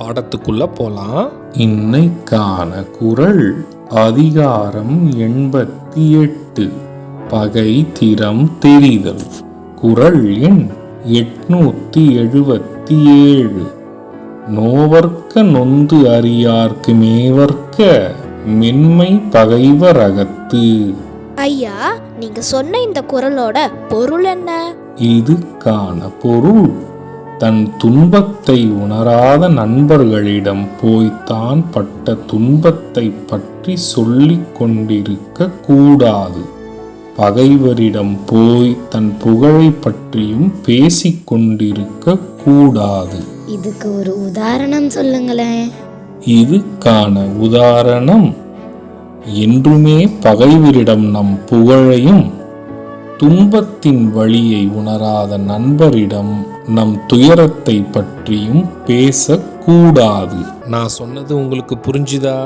பாடத்துக்குள்ள போலாம். இன்னைக்கான குரல் அதிகாரம் எண்பத்தி எட்டு பகை திறம் தெரிதல். குரல் எண் எட்நூத்தி எழுபத்தி ஏழு. நோவர்க்க நொந்து அறியார்க்கு மேவர்க்க மென்மை பகைவர் அகத்து ஐயா நீங்க சொன்ன இந்த குரலோட பொருள் என்ன? இதுக்கான பொருள் தன் துன்பத்தை உணராத நண்பர்களிடம் போய்த்தான் பட்ட துன்பத்தை பற்றி சொல்லிக் கொண்டிருக்க கூடாது. பகைவரிடம் போய் தன் புகழை பற்றியும் பேசிக் கொண்டிருக்க கூடாது. இதுக்கு ஒரு உதாரணம் சொல்லுங்களேன். இதுக்கான உதாரணம். என்றுமே பகைவரிடம் நம் புகழையும் துன்பத்தின் வழியை உணராத நண்பரிடம் நம் துயரத்தை பற்றியும் பேசக்கூடாது. நான் சொன்னது உங்களுக்கு புரிஞ்சுதா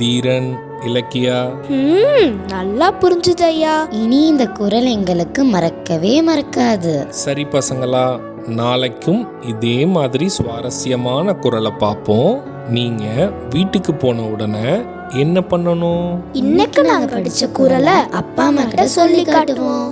தீரன் இலக்கியா? ம் நல்லா புரிஞ்சுது ஐயா இனி இந்த குரல் எங்களுக்கு மறக்கவே மறக்காது. சரி பசங்களா நாளைக்கும் இதே மாதிரி சுவாரஸ்யமான குரலை பார்ப்போம். நீங்க வீட்டுக்கு போன உடனே என்ன பண்ணணும்? இன்னைக்கு நாங்க படிச்ச குரலை அப்பா அம்மா கிட்ட சொல்லி காட்டுவோம்.